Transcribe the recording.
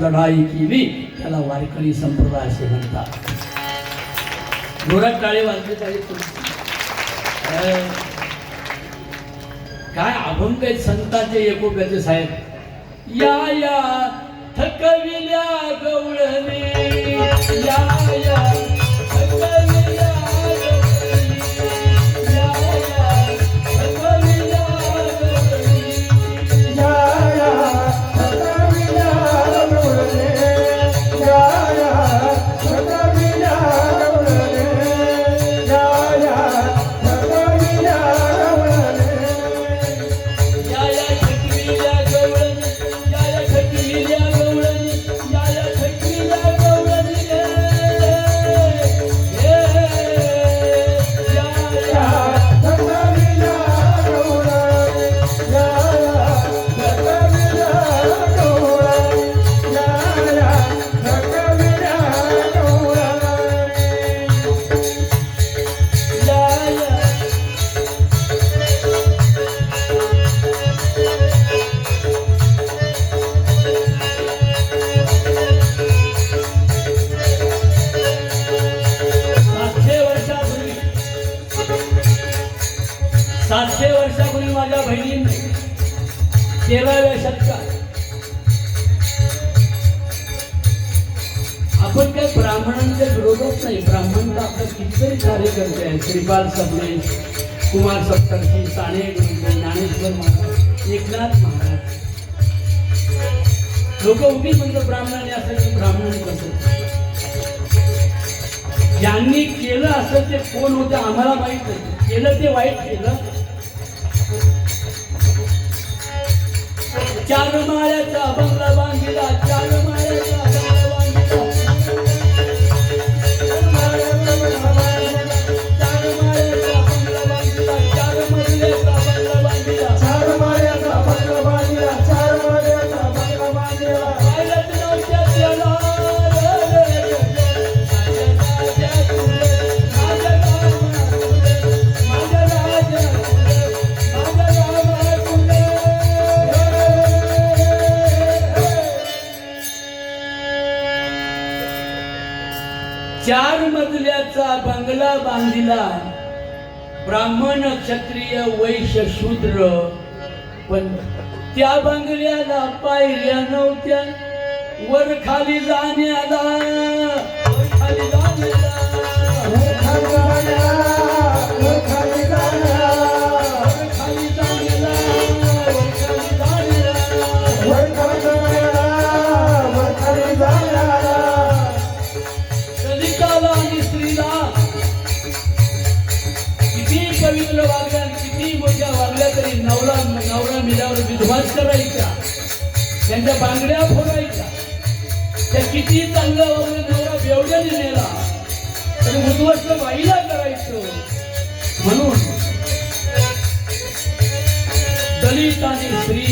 लढाई केली त्याला वारकरी संप्रदाय असे म्हणतात. जोरात टाळे वाजले पाहिजे काय अभंग आहेत संतांचे एकोप्याचे साहेब? या या थकविल्या गवळणे. या या. तेराव्या शतकात आपण काय ब्राह्मणांच्या विरोधात नाही ब्राह्मण तर आपलं कितीतरी कार्यकर्ते आहेत श्रीपाल सबने कुमार सप्तर्षी साने गुरुजी ज्ञानेश्वर महाराज एकनाथ महाराज. लोक उगीच म्हणतात ब्राह्मणाने असं की ब्राह्मण कसं ज्यांनी केलं असं ते कोण होतं आम्हाला माहीत नाही. केलं ते वाईट केलं चार माळ्याचा बंगला बांधिला चार मजल्याचा बंगला बांधिला. ब्राह्मण क्षत्रिय वैश्य शूद्र. पण त्या बंगल्याला पायऱ्या नव्हत्या. वर खाली जाण्याला. वर खाली जाण्याला. ललिताला स्त्रीला. किती पवित्र वागल्या किती मोठ्या वागल्या तरी नवरा नवरा मिळावर विध्वंस करायचा. त्यांच्या बांगड्या फोडायच्या त्या किती चांगलं वागलं नवरा बेवड्याने नेला तरी उद्ध्वस्त बाईला करायचं. म्हणून दलित आणि स्त्री